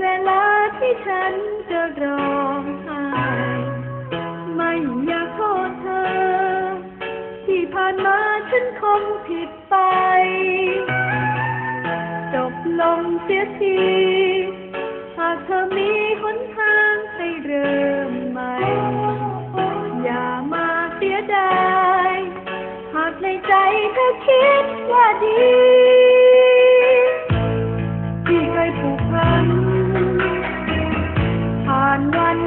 เวลาที่ฉันจะร้องไห้ไม่อยากโทษเธอ ที่ผ่านมาฉันคงผิดไป จบลงเสียทีหากเธอมีหนทางให้เริ่มใหม่ อย่ามาเสียดาย หากในใจเธอคิดว่าดี วัน